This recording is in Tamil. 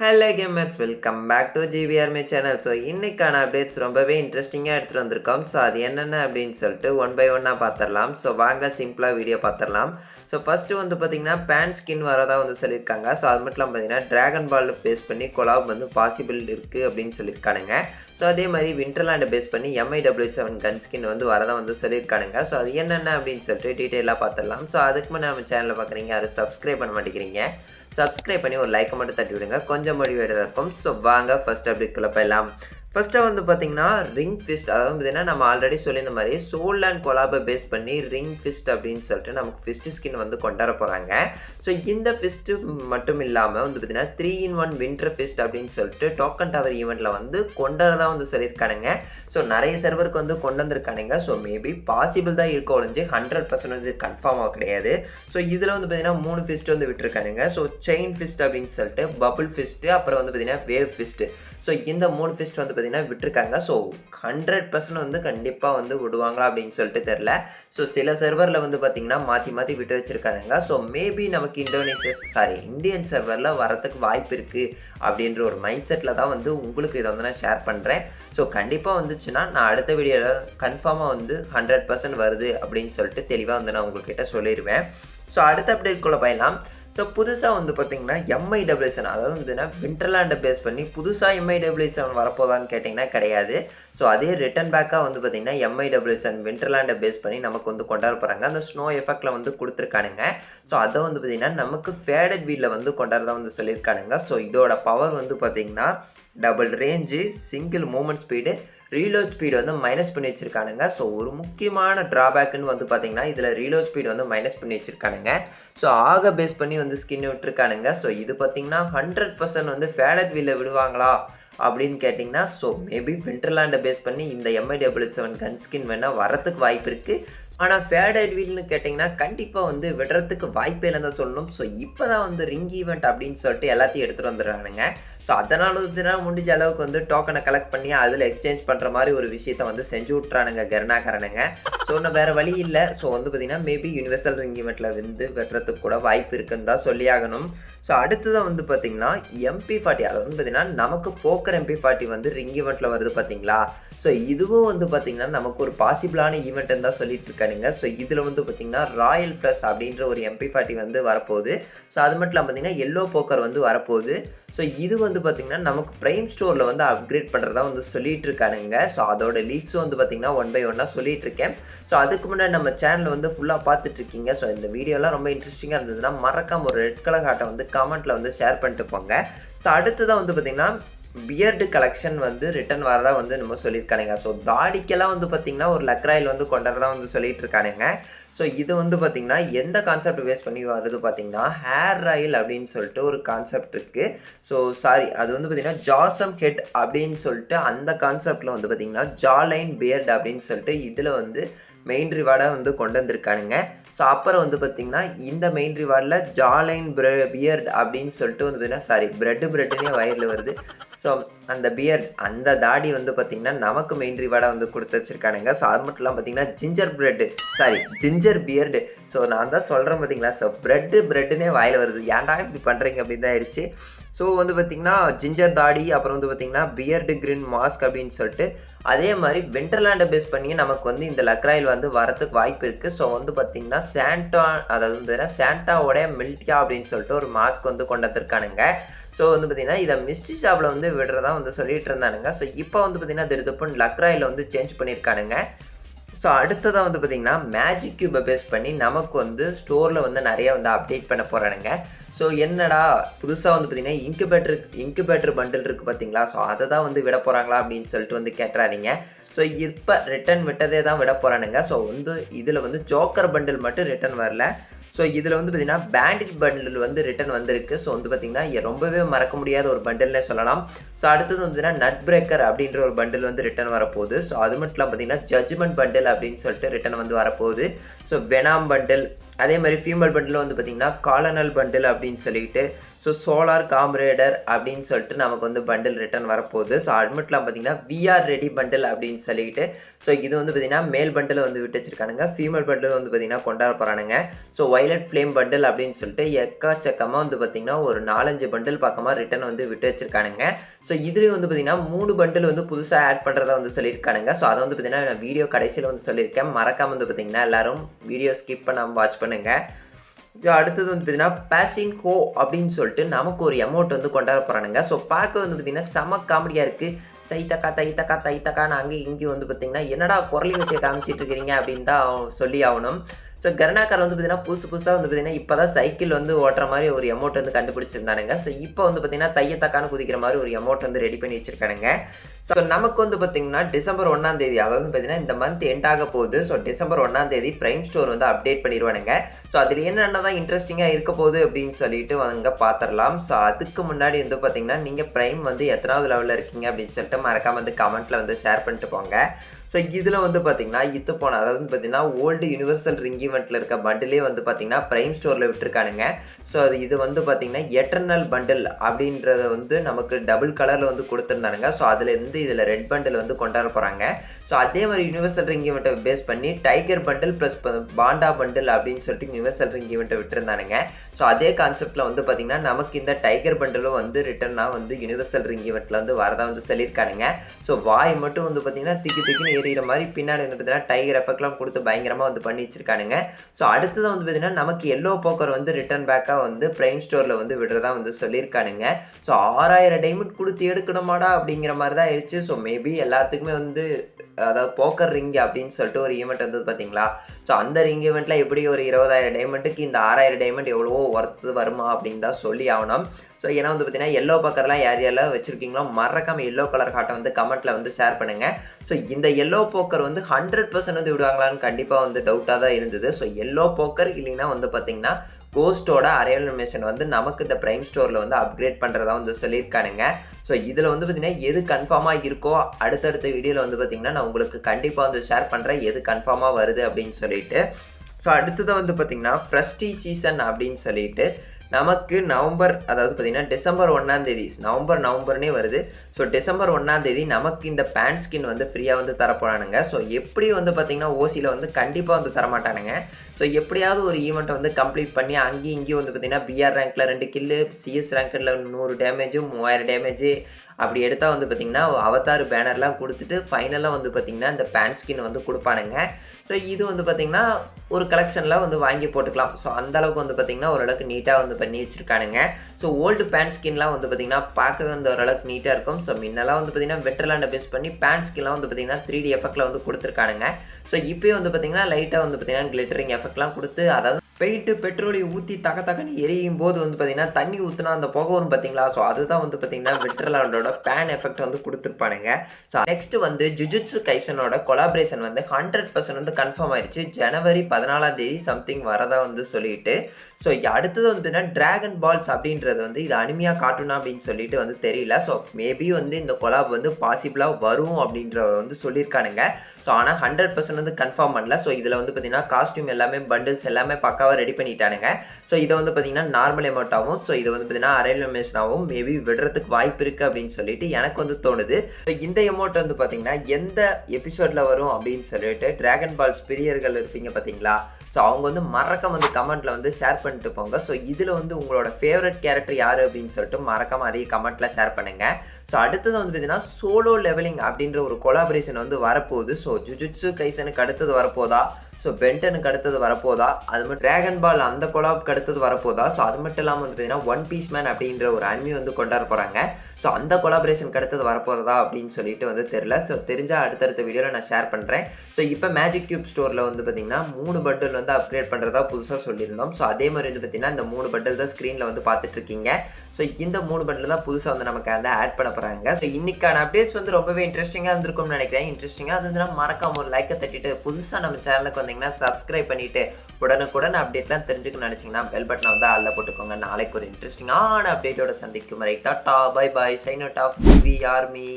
Hello gamers welcome back to ஜிவிஆர்மே channel so இன்றைக்கான அப்டேட்ஸ் ரொம்பவே இன்ட்ரெஸ்டிங்காக எடுத்துகிட்டு வந்திருக்கோம். ஸோ அது என்னென்ன அப்படின்னு சொல்லிட்டு ஒன் பை ஒன்னாக பார்த்துடலாம். ஸோ வாங்க சிம்பிளாக வீடியோ பார்த்துடலாம். ஸோ ஃபஸ்ட்டு வந்து பார்த்திங்கன்னா பேன் ஸ்கின் வரதா வந்து சொல்லியிருக்காங்க. ஸோ அது மட்டும் இல்லாமல் பார்த்தீங்கன்னா ட்ராகன் பால் பேஸ் பண்ணி கொலாப் வந்து பாசிபிள் இருக்குது அப்படின்னு சொல்லியிருக்கானுங்க. ஸோ அதே மாதிரி விண்டர்லாண்டை பேஸ் பண்ணி MI W seven gun skin வந்து வரதான் வந்து சொல்லியிருக்கானுங்க. ஸோ அது என்னென்ன அப்படின்னு சொல்லிட்டு டீட்டெயிலாக பார்த்துடலாம். ஸோ அதுக்கு முன்னே நம்ம சேனலில் பார்க்குறீங்க யாரும் சப்ஸ்கிரைப் பண்ண மாட்டேங்கிறீங்க. சப்ஸ்கிரைப் பண்ணி ஒரு லைக்கை மட்டும் தட்டி விடுங்க கொஞ்சம் மொழிவேடாக இருக்கும் ஸோ வாங்க ஃபஸ்ட் அப்படி கிளப்பெல்லாம் ஃபஸ்ட்டாக வந்து பார்த்தீங்கன்னா ரிங் ஃபிஸ்ட் அதாவது பார்த்தீங்கன்னா நம்ம ஆல்ரெடி சொல்லியிருந்த மாதிரி சோல் அண்ட் கொலாபை பேஸ் பண்ணி ரிங் ஃபிஸ்ட் அப்படின்னு சொல்லிட்டு நமக்கு ஃபிஸ்ட் ஸ்கின் வந்து கொண்டு வர போகிறாங்க ஸோ இந்த ஃபிஸ்ட்டு மட்டும் இல்லாமல் வந்து பார்த்தீங்கன்னா three in one winter fist அப்படின்னு சொல்லிட்டு டோக்கன் டவர் ஈவெண்ட்டில் வந்து கொண்டு தான் வந்து சொல்லியிருக்கானுங்க. ஸோ நிறைய சர்வருக்கு வந்து கொண்டு வந்திருக்கானுங்க. ஸோ மேபி பாசிபிள் தான் இருக்க ஒழிஞ்சு ஹண்ட்ரட் பர்சன்ட் வந்து கன்ஃபார்மாக கிடையாது. ஸோ இதில் வந்து பார்த்தீங்கன்னா மூணு ஃபிஸ்ட் வந்து விட்டுருக்கானுங்க. ஸோ செயின் ஃபிஸ்ட் அப்படின்னு சொல்லிட்டு பபுள் ஃபிஸ்ட்டு அப்புறம் வந்து பார்த்தீங்கன்னா வேவ் ஃபிஸ்ட்டு ஸோ இந்த மூணு ஃபிஸ்ட் வந்து பார்த்தீங்கன்னா விட்டுருக்காங்க. ஸோ ஹண்ட்ரட் பர்சன்ட் வந்து கண்டிப்பாக வந்து விடுவாங்களா அப்படின்னு சொல்லிட்டு தெரில ஸோ சில சர்வரில் வந்து பார்த்திங்கன்னா மாற்றி மாற்றி விட்டு வச்சுருக்கானுங்க. ஸோ மேபி நமக்கு இந்தோனேஷியஸ் சாரி இந்தியன் சர்வரில் வரத்துக்கு வாய்ப்பு இருக்குது அப்படின்ற ஒரு மைண்ட் செட்டில் தான் வந்து உங்களுக்கு இதை வந்து நான் ஷேர் பண்ணுறேன் ஸோ கண்டிப்பாக வந்துச்சுன்னா நான் அடுத்த வீடியோவில் கன்ஃபார்மாக வந்து ஹண்ட்ரட் பர்சன்ட் வருது அப்படின்னு சொல்லிட்டு தெளிவாக வந்து நான் உங்கள்கிட்ட சொல்லிடுவேன் ஸோ அடுத்த அப்டேட்குள்ளே போயிடலாம். ஸோ புதுசாக வந்து பார்த்தீங்கன்னா செவன் அதாவது வந்துன்னா வின்டர்லாண்டை பேஸ் பண்ணி புதுசாக எம்ஐடபிள்யூசன் வரப்போதான்னு கேட்டிங்கன்னா கிடையாது. ஸோ அதே ரிட்டன் பேக்காக வந்து பார்த்தீங்கன்னா செவன் விண்டர்லாண்டை பேஸ் பண்ணி நமக்கு வந்து கொண்டாட போகிறாங்க அந்த ஸ்னோ எஃபெக்டில் வந்து கொடுத்துருக்கானுங்க. ஸோ அதை வந்து பார்த்திங்கன்னா நமக்கு ஃபேடட் வீலில் வந்து கொண்டாடுறதா வந்து சொல்லியிருக்கானுங்க. ஸோ இதோட பவர் வந்து பார்த்திங்கன்னா double range single movement speed reload speed வந்து மைனஸ் பண்ணி வச்சுருக்கானுங்க. ஸோ ஒரு முக்கியமான ட்ராபேக்குன்னு வந்து பார்த்தீங்கன்னா இதில் ரீலோட் ஸ்பீடு வந்து மைனஸ் பண்ணி வச்சுருக்கானுங்க. ஸோ ஆக பேஸ் பண்ணி வந்து ஸ்கின் விட்டுருக்கானுங்க. ஸோ இது பார்த்தீங்கன்னா ஹண்ட்ரட் பர்சன்ட் வந்து ஃபேடட் வீலில் விடுவாங்களா? அப்படின்னு கேட்டிங்கன்னா ஸோ மேபி விண்டர்லாண்டை பேஸ் பண்ணி இந்த MI double seven gun skin வேணால் வரத்துக்கு வாய்ப்பு இருக்குது ஆனால் ஃபேடட் வீல்னு கேட்டிங்கன்னா கண்டிப்பாக வந்து விடுறதுக்கு வாய்ப்பே இல்லைன்னு தான் சொல்லணும். ஸோ இப்போ தான் வந்து ரிங் ஈவெண்ட் அப்படின்னு சொல்லிட்டு எல்லாத்தையும் எடுத்துகிட்டு வந்துடுறானுங்க. ஸோ அதனால் தினம் முடிஞ்ச அளவுக்கு வந்து டோக்கனை கலெக்ட் பண்ணி அதில் எக்ஸ்சேஞ்ச் பண்ணுற மாதிரி ஒரு விஷயத்த வந்து செஞ்சு விட்றானுங்க கருணாகரனுங்க. ஸோ இன்னும் வேறு வழி இல்லை. ஸோ வந்து பார்த்திங்கன்னா மேபி யூனிவர்சல் ரிங் ஈவெண்ட்டில் வந்து வெட்டுறதுக்கு கூட வாய்ப்பு இருக்குன்னு தான் சொல்லியாகணும். ஸோ அடுத்ததான் வந்து பார்த்திங்கன்னா எம்பி ஃபார்ட்டி அது வந்து பார்த்திங்கன்னா நமக்கு போக்கர் எம்பி பார்ட்டி வந்து ரிங் ஈவெண்ட்டில் வருது பார்த்தீங்களா ஸோ இதுவும் வந்து பார்த்திங்கன்னா நமக்கு ஒரு பாசிபிளான ஈவெண்ட்டுன்னு தான் சொல்லிட்டு இருக்கானுங்க ஸோ இதில் வந்து பார்த்திங்கன்னா ராயல் ஃப்ளஸ் அப்படின்ற ஒரு எம்பி ஃபார்ட்டி வந்து வரப்போகுது. ஸோ அது மட்டும் இல்லாமல் பார்த்திங்கன்னா எல்லோ போக்கர் வந்து வரப்போகுது. ஸோ இது வந்து பார்த்திங்கன்னா நமக்கு ப்ரைம் ஸ்டோரில் வந்து அப்கிரேட் பண்ணுறதா வந்து சொல்லிட்டு இருக்கானுங்க ஸோ அதோட லீக்ஸும் வந்து பார்த்திங்கன்னா ஒன் பை ஒன்னாக சொல்லிட்டு இருக்கேன். ஸோ அதுக்கு முன்னாடி நம்ம சேனல் வந்து ஃபுல்லாக பார்த்துட்டு இருக்கீங்க. ஸோ இந்த வீடியோலாம் ரொம்ப இன்ட்ரெஸ்டிங்காக இருந்ததுன்னா மறக்காமல் ஒரு ரெட் கலர் ஹாட்டை வந்து கமெண்ட்டில் வந்து ஷேர் பண்ணிட்டு போங்க. ஸோ அடுத்ததான் வந்து பார்த்திங்கன்னா பியர்டு கலெக்ஷன் வந்து ரிட்டன் வரதா வந்து நம்ம சொல்லியிருக்கானுங்க. ஸோ தாடிக்கெல்லாம் வந்து பார்த்திங்கன்னா ஒரு லக்ராயில் வந்து கொண்டாடுறதா வந்து சொல்லிட்டு இருக்கானுங்க ஸோ இது வந்து பார்த்திங்கன்னா எந்த கான்செப்ட் பேஸ் பண்ணி வருது பார்த்திங்கன்னா ஹேர் ஆயில் அப்படின்னு சொல்லிட்டு ஒரு கான்செப்ட் இருக்குது ஸோ சாரி அது வந்து பார்த்திங்கன்னா ஜாசம் ஹெட் அப்படின்னு சொல்லிட்டு அந்த கான்செப்டில் வந்து பார்த்திங்கன்னா ஜாலைன் பியர்டு அப்படின்னு சொல்லிட்டு இதில் வந்து மெயின் ரிவார்டாக வந்து கொண்டு வந்திருக்கானுங்க. ஸோ அப்புறம் வந்து பார்த்திங்கன்னா இந்த மெயின் ரிவார்டில் ஜாலைன் பிர பியர்ட் அப்படின்னு சொல்லிட்டு வந்து பார்த்திங்கன்னா சாரி பிரெட்டு பிரெட்டுனே வயரில் வருது. ஸோ அந்த பியர்ட் அந்த தாடி வந்து பார்த்திங்கன்னா நமக்கு மெயின் ரிவார்டாக வந்து கொடுத்து வச்சிருக்கானுங்க. ஸோ அது மட்டும் இல்லாமல் பார்த்திங்கன்னா gingerbread sorry ginger beard so நான் தான் சொல்கிறேன் பார்த்தீங்களா ஸோ ப்ரெட்டு ப்ரெட்டுனே வாயில் வருது. ஏன்டா இப்படி பண்ணுறீங்க அப்படின்னு தான் ஆயிடுச்சு. ஸோ வந்து பார்த்திங்கன்னா ஜிஞ்சர் தாடி அப்புறம் வந்து பார்த்திங்கன்னா பியர்டு கிரீன் மாஸ்க் அப்படின்னு சொல்லிட்டு அதே மாதிரி விண்டர்லாண்டை பேஸ் பண்ணி நமக்கு வந்து இந்த லக்ராயில் வந்து வரத்துக்கு வாய்ப்பு இருக்குது ஸோ வந்து பார்த்திங்கன்னா சாண்டா அதாவது வந்து சாண்டாவோட மில்டியா அப்படின்னு சொல்லிட்டு ஒரு மாஸ்க் வந்து கொண்டு வந்திருக்கானுங்க. ஸோ வந்து பார்த்திங்கன்னா இதை மிஸ்ட்ரி ஷாப்பில் வந்து விடுறதா வந்து சொல்லிட்டு இருந்தானுங்க. ஸோ இப்போ வந்து பார்த்திங்கன்னா திருதுப்புன்னு லக்ராயில் வந்து சேஞ்ச் பண்ணியிருக்கானுங்க ஸோ அடுத்ததாக வந்து பார்த்திங்கன்னா மேஜிக் கியூபை பேஸ் பண்ணி நமக்கு வந்து ஸ்டோரில் வந்து நிறைய வந்து அப்டேட் பண்ண போகிறானுங்க ஸோ என்னடா புதுசாக வந்து பார்த்திங்கன்னா இன்குபேட்டர் இன்குபேட்டர் பண்டில் இருக்குது பார்த்தீங்களா ஸோ அதை தான் வந்து விட போகிறாங்களா அப்படின்னு சொல்லிட்டு வந்து கேட்டுறாதீங்க. ஸோ இப்போ ரிட்டன் விட்டதே தான் விட போகிறானுங்க ஸோ வந்து இதில் வந்து ஜோக்கர் பண்டில் மட்டும் ரிட்டன் வரல. ஸோ இதில் வந்து பார்த்திங்கன்னா பேண்டிட் பண்டில் வந்து ரிட்டன் வந்திருக்கு. ஸோ வந்து பார்த்திங்கன்னா ரொம்பவே மறக்க முடியாத ஒரு பண்டில்னே சொல்லலாம். ஸோ அடுத்தது வந்து நட் பிரேக்கர் அப்படின்ற ஒரு பண்டில் வந்து ரிட்டன் வரப்போகுது. ஸோ அது மட்டும் இல்லாமல் பார்த்திங்கன்னா ஜட்ஜ்மெண்ட் பண்டில் அப்படின்னு சொல்லிட்டு ரிட்டன் வந்து வரப்போகுது. ஸோ வெனாம் பண்டில் அதே மாதிரி ஃபீமேல் பண்டில் வந்து பார்த்திங்கன்னா காலனல் பண்டில் அப்படின்னு சொல்லிட்டு ஸோ சோலார் காம்ரேடர் அப்படின்னு சொல்லிட்டு நமக்கு வந்து பண்டில் ரிட்டர்ன் வரப்போகுது. ஸோ அட்மிட்லாம் பார்த்திங்கன்னா விஆர் ரெடி பண்டில் அப்படின்னு சொல்லிட்டு ஸோ இது வந்து பார்த்திங்கன்னா மேல் பண்டில் வந்து விட்டு வச்சிருக்கானுங்க. ஃபீமேல் பண்டில் வந்து பார்த்திங்கன்னா கொண்டாட போகிறானுங்க ஸோ வைலட் ஃப்ளேம் பண்டில் அப்படின்னு சொல்லிட்டு எக்காச்சக்கமாக வந்து பார்த்திங்கன்னா ஒரு நாலஞ்சு பண்டில் பக்கமாக ரிட்டர்ன் வந்து விட்டு வச்சிருக்கானுங்க. ஸோ இதுலேயும் வந்து பார்த்திங்கன்னா மூணு பண்டில் வந்து புதுசாக ஆட் பண்ணுறதா வந்து சொல்லியிருக்கானுங்க. ஸோ அதை வந்து பார்த்திங்கன்னா நான் வீடியோ கடைசியில் வந்து சொல்லியிருக்கேன். மறக்காமல் வந்து பார்த்திங்கன்னா எல்லாரும் வீடியோ ஸ்கிப் பண்ணாமல் வாட்ச் பண்ணுங்கள் ஸோ அடுத்தது வந்து பார்த்தீங்கன்னா பேசின் கோ அப்படின்னு சொல்லிட்டு நமக்கு ஒரு அமௌண்ட் வந்து கொண்டாட போகிறானுங்க ஸோ பார்க்க வந்து பார்த்தீங்கன்னா செம காமெடியாக இருக்குது சைத்தக்கா தைத்தக்கா தைத்தக்கான்னு அங்கே இங்கே வந்து பார்த்தீங்கன்னா என்னடா குரலி வச்சு காமிச்சிட்டு இருக்கிறீங்க அப்படின்னு தான் சொல்லி ஆகணும். ஸோ கருணாகர் வந்து பார்த்தீங்கன்னா புதுசு புதுசாக வந்து பார்த்தீங்கன்னா இப்போ தான் சைக்கிள் வந்து ஓட்டுற மாதிரி ஒரு அமௌண்ட் வந்து கண்டுபிடிச்சிருந்தானுங்க. ஸோ இப்போ வந்து பார்த்தீங்கன்னா தையத்தக்கான குதிக்கிற மாதிரி ஒரு அமௌண்ட் வந்து ரெடி பண்ணி வச்சிருக்கானுங்க. ஸோ நமக்கு வந்து பார்த்தீங்கன்னா டிசம்பர் ஒன்றாம் தேதி அதாவது பார்த்தீங்கன்னா இந்த மந்த் எண்ட் ஆக போகுது. ஸோ டிசம்பர் ஒன்றாம் தேதி ப்ரைம் ஸ்டோர் வந்து அப்டேட் பண்ணிடுவானுங்க ஸோ அதில் என்னென்ன தான் இன்ட்ரெஸ்டிங்காக இருக்க போகுது அப்படின்னு சொல்லிட்டு வந்து பார்த்துடலாம் ஸோ அதுக்கு முன்னாடி வந்து பார்த்தீங்கன்னா நீங்கள் ப்ரைம் வந்து எத்தனாவது லெவலில் இருக்கீங்க அப்படின்னு சொல்லிட்டு மறக்காமல் வந்து கமெண்ட்டில் வந்து ஷேர் பண்ணிட்டு போங்க. ஸோ இதில் வந்து பார்த்தீங்கன்னா இத்து போன அதாவது வந்து பார்த்தீங்கன்னா ஓல்டு யூனிவர்சல் ரிங் ஈவெண்ட்டில் இருக்க பண்டிலே வந்து பார்த்தீங்கன்னா ப்ரைம் ஸ்டோரில் விட்டுருக்கானுங்க. ஸோ அது இது வந்து பார்த்தீங்கன்னா எட்டர்னல் பண்டில் அப்படின்றத வந்து நமக்கு டபுள் கலரில் வந்து கொடுத்துருந்தானுங்க. ஸோ அதில் இருந்து இதில் ரெட் பண்டில் வந்து கொண்டாட போகிறாங்க ஸோ அதே மாதிரி யூனிவர்சல் ரிங் ஈவெண்ட்டை பேஸ் பண்ணி tiger bundle plus panda bundle அப்படின்னு சொல்லிட்டு யூனிவர்சல் ரிங் ஈவெண்ட்டை விட்டுருந்தானுங்க. ஸோ அதே கான்செப்ட்டில் வந்து பார்த்தீங்கன்னா நமக்கு இந்த டைகர் பண்டிலும் வந்து ரிட்டர்னாக வந்து யூனிவர்சல் ரிங் ஈவெண்ட்டில் வந்து வரதா வந்து சொல்லியிருக்கானுங்க ஸோ வாய் மட்டும் வந்து பார்த்தீங்கன்னா திக்கி திக்கின்னு எரியிற மாதிரி பின்னாடி வந்து பார்த்தீங்கன்னா டைகர் எஃபெக்ட்லாம் கொடுத்து பயங்கரமாக வந்து பண்ணி வச்சிருக்கானுங்க. ஸோ அடுத்தது வந்து பார்த்தீங்கன்னா நமக்கு எல்லோ போக்கர் வந்து ரிட்டர்ன் பேக்காக வந்து பிரைம் ஸ்டோரில் வந்து விடுறதா வந்து சொல்லியிருக்கானுங்க. ஸோ ஆறாயிரம் டைமண்ட் கொடுத்து எடுக்கணுமாடா அப்படிங்கிற மாதிரி தான் ஆயிடுச்சு. ஸோ மேபி எல்லாத்துக்குமே வந்து அதாவது போக்கர் ரிங் அப்படின்னு சொல்லிட்டு ஒரு ஈவெண்ட் வந்தது பார்த்தீங்களா ஸோ அந்த ரிங் ஈவெண்ட்டில் எப்படி ஒரு இருபதாயிரம் டைமண்ட்டுக்கு இந்த ஆறாயிரம் டைமண்ட் எவ்வளவோ ஒர்த்து வருமா அப்படின்னு தான் சொல்லி ஆகணும். ஸோ ஏன்னா வந்து பார்த்தீங்கன்னா எல்லோ பக்கர்லாம் யார் யாரெல்லாம் வச்சுருக்கீங்களோ மறக்காமல் எல்லோ கலர் காட்டை வந்து கமெண்ட்டில் வந்து ஷேர் பண்ணுங்கள் ஸோ இந்த எல்லோ போக்கர் வந்து ஹண்ட்ரட் பர்சன்ட் வந்து விடுவாங்களான்னு கண்டிப்பாக வந்து டவுட்டாக தான் இருந்தது. ஸோ எல்லோ போக்கர் இல்லைன்னா வந்து பார்த்தீங்கன்னா கோஸ்ட்டோட அரைவல் அனிமேஷன் வந்து நமக்கு இந்த ப்ரைம் ஸ்டோரில் வந்து அப்கிரேட் பண்ணுறதா வந்து சொல்லியிருக்கானுங்க. ஸோ இதில் வந்து பார்த்திங்கன்னா எது கன்ஃபார்மாக இருக்கோ அடுத்தடுத்த வீடியோவில் வந்து பார்த்திங்கன்னா நான் உங்களுக்கு கண்டிப்பாக வந்து ஷேர் பண்ணுறேன் எது கன்ஃபார்மாக வருது அப்படின்னு சொல்லிட்டு. ஸோ அடுத்ததாக வந்து பார்த்திங்கன்னா ஃப்ரெஸ்டி சீசன் அப்படின்னு சொல்லிட்டு நமக்கு நவம்பர் அதாவது பார்த்திங்கன்னா டிசம்பர் ஒன்றாந்தேதி நவம்பர் நவம்பர்னே வருது. ஸோ டிசம்பர் ஒன்றாந்தேதி நமக்கு இந்த பேண்ட் ஸ்கின் வந்து ஃப்ரீயாக வந்து தரப்போறானுங்க. ஸோ எப்படி வந்து பார்த்திங்கன்னா ஓசியில் வந்து கண்டிப்பாக வந்து தரமாட்டானுங்க. ஸோ எப்படியாவது ஒரு ஈவெண்ட்டை வந்து கம்ப்ளீட் பண்ணி அங்கேயும் இங்கேயும் வந்து பார்த்திங்கன்னா பிஆர் ரேங்க்கில் ரெண்டு கில்லு சிஎஸ் ரேங்கில் நூறு டேமேஜு மூவாயிரம் டேமேஜு அப்படி எடுத்தால் வந்து பார்த்திங்கன்னா அவதார் பேனர்லாம் கொடுத்துட்டு ஃபைனலாக வந்து பார்த்திங்கன்னா இந்த பேண்ட் ஸ்கின் வந்து கொடுப்பானுங்க. ஸோ இது வந்து பார்த்திங்கன்னா ஒரு கலெக்ஷனில் வந்து வாங்கி போட்டுக்கலாம். ஸோ அந்தளவுக்கு வந்து பார்த்திங்கன்னா ஓரளவுக்கு நீட்டாக வந்து பண்ணி வச்சுருக்கானுங்க. ஸோ ஓல்டு பேண்ட் ஸ்கின்லாம் வந்து பார்த்திங்கன்னா பார்க்கவே வந்து ஓரளவுக்கு நீட்டாக இருக்கும். ஸோ முன்னெல்லாம் வந்து பார்த்திங்கன்னா வெட்டர்லாண்டை பேஸ் பண்ணி பேண்ட் ஸ்கின்லாம் வந்து பார்த்திங்கன்னா த்ரீ டி எஃபெக்ட்டில் வந்து கொடுத்துருக்கானுங்க. ஸோ இப்போயே வந்து பார்த்திங்கன்னா லைட்டாக வந்து பார்த்திங்கன்னா கிளிட்டரிங் எஃபெக்ட்லாம் கொடுத்து அதாவது பெயிண்ட்டு பெட்ரோலை ஊற்றி தக தக்கன்னு எரியும் போது வந்து பார்த்திங்கன்னா தண்ணி ஊற்றினா அந்த புகை வரும் பார்த்தீங்களா ஸோ அதுதான் வந்து பார்த்திங்கன்னா வெட்ரலாண்டோட பேன் எஃபெக்ட் வந்து கொடுத்துருப்பானுங்க. ஸோ நெக்ஸ்ட் வந்து ஜுஜுட்ஸு கைசனோட கொலாபரேஷன் வந்து ஹண்ட்ரட் பர்சன்ட் வந்து கன்ஃபார்ம் ஆயிடுச்சு. ஜனவரி பதினாலாம் தேதி சம்திங் வரதா வந்து சொல்லிட்டு ஸோ அடுத்தது வந்து டிராகன் பால்ஸ் அப்படின்றது வந்து இது அனிமையாக காட்டணும் அப்படின்னு சொல்லிட்டு வந்து தெரியல. ஸோ மேபி வந்து இந்த கொலாப் வந்து பாசிபிளாக வரும் அப்படின்றத வந்து சொல்லியிருக்கானுங்க. ஸோ ஆனால் ஹண்ட்ரட் பர்சன்ட் வந்து கன்ஃபார்ம் பண்ணல. ஸோ இதில் வந்து பார்த்தீங்கன்னா காஸ்டியூம் எல்லாமே பண்டில்ஸ் எல்லாமே பக்காவாக ரெடி பண்ணிட்டானுங்க. ஸோ இதை வந்து பார்த்தீங்கன்னா நார்மல் அமௌண்ட்டாகவும் ஸோ இதை வந்து பார்த்தீங்கன்னா அரேஞ்ச்மெண்ட்ஸாகவும் மேபி விடுறதுக்கு வாய்ப்பு இருக்குது அப்படின்னு சொல்லிட்டு எனக்கு வந்து தோணுது. ஸோ இந்த அமௌண்ட் வந்து பார்த்தீங்கன்னா எந்த எபிசோடில் வரும் அப்படின்னு சொல்லிட்டு டிராகன் பால்ஸ் பிரியர்கள் இருப்பீங்க பார்த்தீங்களா ஸோ அவங்க வந்து மறக்காம வந்து கமெண்ட்டில் வந்து ஷேர் பண்ணிட்டு போங்க. ஸோ இதில் வந்து உங்களோட ஃபேவரட் கேரக்டர் யார் அப்படின்னு சொல்லிட்டு மறக்காம அதே கமெண்ட்டில் ஷேர் பண்ணுங்கள் ஸோ அடுத்தது வந்து பார்த்தீங்கன்னா சோலோ லெவலிங் அப்படின்ற ஒரு கொலாபரேஷன் வந்து வரப்போகுது. ஸோ ஜுஜுட்சு கைசனுக்கு அடுத்தது வரப்போதா? ஸோ பென்டனுக்கு அடுத்தது வரப்போதா? அது மட்டும் ட்ராகன் பால் அந்த கொலாப்க்கு அடுத்தது வரப்போதா? ஸோ அது மட்டும் இல்லாமல் வந்து பார்த்தீங்கன்னா ஒன் பீஸ் மேன் அப்படின்ற ஒரு அனிமி வந்து கொண்டாட போகிறாங்க ஸோ அந்த கொலாபரேஷனுக்கு அடுத்தது வரப்போகிறதா அப்படின்னு சொல்லிட்டு வந்து தெரில ஸோ தெரிஞ்சால் அடுத்தடுத்த வீடியோவில் நான் ஷேர் பண்ணுறேன் ஸோ இப்போ மேஜிக் கியூப் ஸ்டோரில் வந்து பார்த்தீங்கன்னா மூணு பட்டில் வந்து அப்கிரேட் பண்ணுறதா புதுசாக சொல்லியிருந்தோம். ஸோ அதே மாதிரி வந்து பார்த்தீங்கன்னா இந்த மூணு பட்டில் தான் ஸ்க்ரீனில் வந்து பார்த்துட்டு இருக்கீங்க. ஸோ இந்த மூணு பட்டில் தான் புதுசாக வந்து நமக்கு அந்த ஆட் பண்ண போகிறாங்க ஸோ இன்னைக்கான அப்டேட்ஸ் வந்து ரொம்பவே இன்ட்ரெஸ்டிங்காக இருந்திருக்கும்னு நினைக்கிறேன். இன்ட்ரெஸ்டிங்காக வந்து மறக்காம ஒரு லைக்கை தட்டிட்டு புதுசாக நம்ம சேனலுக்கு வந்தீங்கன்னா சப்ஸ்கிரைப் பண்ணிட்டு உடனுக்குடன் அப்டேட்லாம் தெரிஞ்சுக்க நினச்சிங்கன்னா பெல் பட்டனை வந்து ஆளில் போட்டுக்கோங்க. நாளைக்கு ஒரு இன்ட்ரெஸ்டிங்கான அப்டேட்டோட சந்திக்கும் ரைட்டா டா bye bye sign out of GV Army